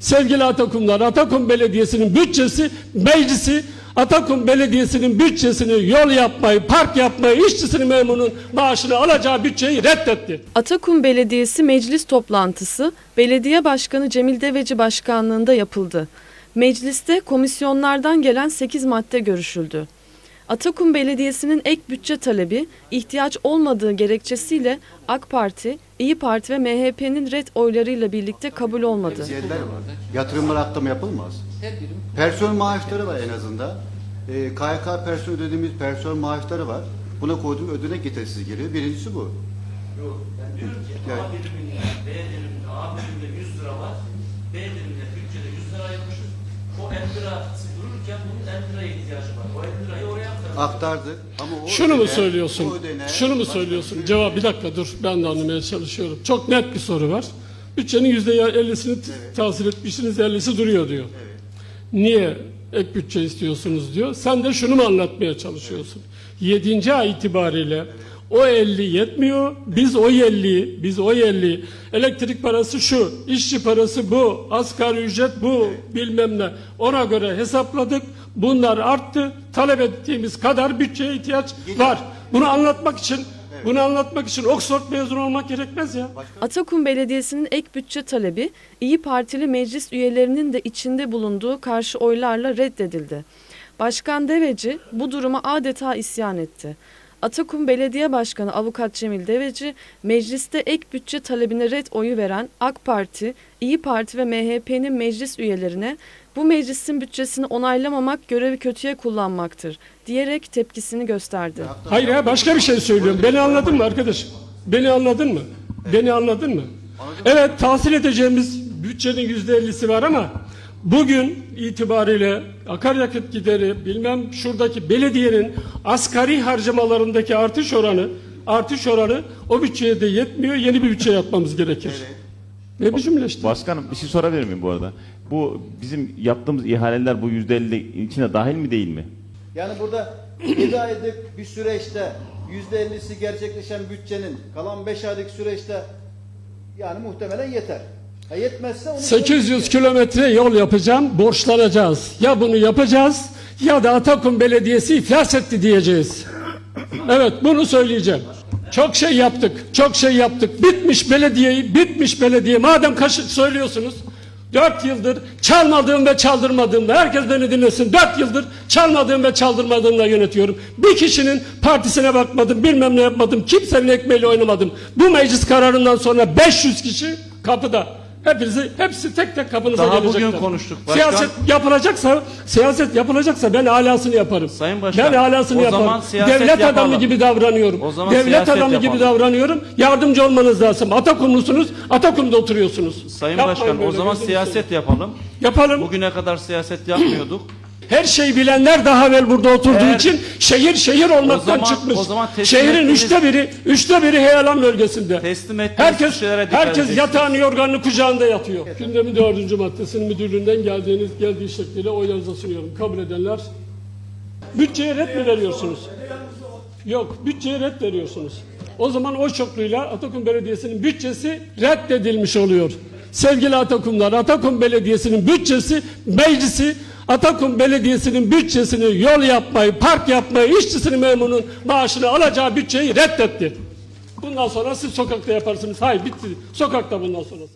Sevgili Atakumlar, Atakum Belediyesi'nin bütçesi, meclisi Atakum Belediyesi'nin bütçesini yol yapmayı, park yapmayı, işçisinin memurunun maaşını alacağı bütçeyi reddetti. Atakum Belediyesi meclis toplantısı Belediye Başkanı Cemil Deveci başkanlığında yapıldı. Mecliste komisyonlardan gelen 8 madde görüşüldü. Atakum Belediyesi'nin ek bütçe talebi ihtiyaç olmadığı gerekçesiyle AK Parti, İyi Parti ve MHP'nin red oylarıyla birlikte kabul olmadı. Yatırımlar atlama yapılmaz. Personel maaşları var en azından. Ee, KYK personel ödediğimiz personel maaşları var. Buna koyduğum ödenek yetersiz geliyor. Birincisi bu. Yok, ben diyorum ki Yani- A biriminde, B A biriminde 100 lira var, B diriminde bütçede 100 lira ayırmışız. O 50 lirası dururken bunun 50 liraya ihtiyacı var. O 50 lirayı aktardık. Ama o Şunu mu söylüyorsun? o ödenek- Şunu mu Başka- söylüyorsun? Cevap bir dakika dur. Ben de anlamaya çalışıyorum. Çok net bir soru var. Bütçenin yüzde ellisini tahsil etmişsiniz, ellisi duruyor diyor. Niye ek bütçe istiyorsunuz diyor. Sen de şunu mu anlatmaya çalışıyorsun? Yedinci ay itibariyle o 50 yetmiyor. Biz o 50, biz o 50 elektrik parası şu, işçi parası bu, asgari ücret bu, bilmem ne. Ona göre hesapladık. Bunlar arttı. Talep ettiğimiz kadar bütçeye ihtiyaç var. Bunu anlatmak için bunu anlatmak için Oxford mezunu olmak gerekmez ya. Atakum Belediyesi'nin ek bütçe talebi İyi Partili meclis üyelerinin de içinde bulunduğu karşı oylarla reddedildi. Başkan Deveci bu duruma adeta isyan etti. Atakum Belediye Başkanı Avukat Cemil Deveci, mecliste ek bütçe talebine red oyu veren AK Parti, İyi Parti ve MHP'nin meclis üyelerine bu meclisin bütçesini onaylamamak görevi kötüye kullanmaktır diyerek tepkisini gösterdi. Hayır ya başka bir şey söylüyorum. Beni anladın mı arkadaşım? Beni anladın mı? Beni anladın mı? Evet tahsil edeceğimiz bütçenin yüzde ellisi var ama bugün itibariyle akaryakıt gideri bilmem şuradaki belediyenin asgari harcamalarındaki artış oranı artış oranı o bütçeye de yetmiyor. Yeni bir bütçe yapmamız gerekir. Ne bir cümle işte. Başkanım bir şey sorabilir miyim bu arada? Bu bizim yaptığımız ihaleler bu yüzde elli içine dahil mi değil mi? Yani burada 7 aylık bir süreçte %50'si gerçekleşen bütçenin kalan 5 aylık süreçte yani muhtemelen yeter. Yetmezse onu 800 kilometre yol yapacağım, borçlanacağız. Ya bunu yapacağız ya da Atakum Belediyesi iflas etti diyeceğiz. Evet bunu söyleyeceğim. Çok şey yaptık, çok şey yaptık. Bitmiş belediyeyi, bitmiş belediye. Madem kaşı söylüyorsunuz, dört yıldır çalmadığım ve çaldırmadığımla, herkes beni dinlesin. Dört yıldır çalmadığım ve çaldırmadığımla yönetiyorum. Bir kişinin partisine bakmadım, bilmem ne yapmadım, kimsenin ekmeğiyle oynamadım. Bu meclis kararından sonra 500 kişi kapıda. Hepinizi, hepsi tek tek kapınıza Daha gelecekler. bugün konuştuk başkan. Siyaset yapılacaksa, siyaset yapılacaksa ben alasını yaparım. Sayın Başkan, ben alasını o yaparım. zaman siyaset Devlet adamı yapalım. gibi davranıyorum. O zaman Devlet siyaset adamı gibi yapalım. davranıyorum. Yardımcı olmanız lazım. Atakumlusunuz, Atakum'da oturuyorsunuz. Sayın Yapmayın Başkan o böyle, zaman gözünü siyaset yapalım. yapalım. Bugüne kadar siyaset yapmıyorduk. Her şeyi bilenler daha evvel burada oturduğu Eğer- için şehir şehir olmaktan zaman- çıkmış. Şehrin ettiğiniz- üçte biri, üçte biri heyelan bölgesinde. Teslim herkes, herkes yatağını yorganını kucağında yatıyor. Gündemin dördüncü maddesinin müdürlüğünden geldiğiniz geldiği şekliyle oylarınıza sunuyorum. Kabul edenler bütçeye red mi veriyorsunuz? Yok, bütçeye red veriyorsunuz. O zaman o çokluğuyla Atakum Belediyesi'nin bütçesi reddedilmiş oluyor. Sevgili Atakumlar, Atakum Belediyesi'nin bütçesi, meclisi Atakum Belediyesi'nin bütçesini yol yapmayı, park yapmayı, işçisinin memurunun maaşını alacağı bütçeyi reddetti. Bundan sonra siz sokakta yaparsınız. Hayır bitti. Sokakta bundan sonrası.